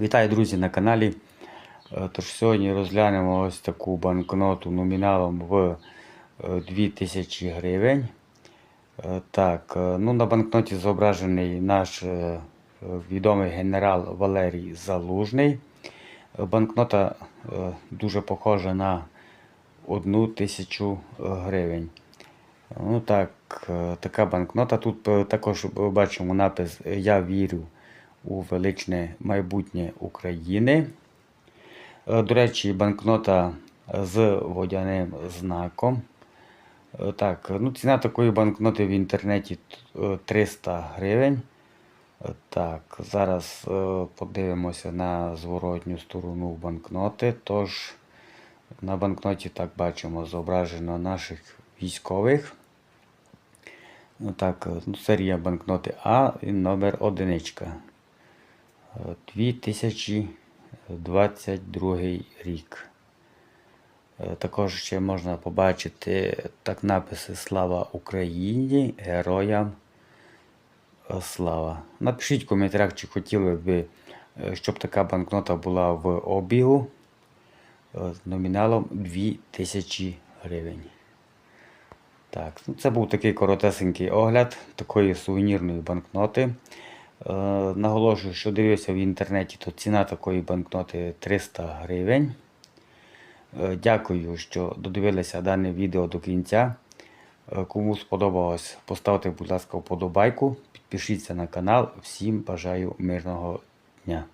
Вітаю, друзі, на каналі. Е, Тож сьогодні розглянемо ось таку банкноту номіналом в е, 2000 гривень. Е, Так, е, ну на банкноті зображений наш е, е, відомий генерал Валерій Залужний. Е, Банкнота е, дуже похожа на одну тисячу е, гривень. Ну так, е, така банкнота. Тут е, також бачимо напис Я вірю у величне майбутнє України. Е, До речі, банкнота з водяним знаком. Е, Так, ну ціна такої банкноти в інтернеті е, 300 гривень. Е, Так, зараз подивимося на зворотню сторону банкноти. Тож на банкноті так бачимо зображено наших військових. Так, ну, серія банкноти А і номер одиничка. Е, 2022 рік. Е, Також ще можна побачити так написи Слава Україні, героям слава. Напишіть в коментарях, чи хотіли б е, щоб така банкнота була в обігу е, з номіналом 2000 гривень. Так, ну це був такий коротесенький огляд такої сувенірної банкноти. Е, наголошую, що дивився в інтернеті, то ціна такої банкноти 300 гривень. Е, дякую, що додивилися дане відео до кінця. Е, кому сподобалось, поставте, будь ласка, вподобайку, підпишіться на канал. Всім бажаю мирного дня.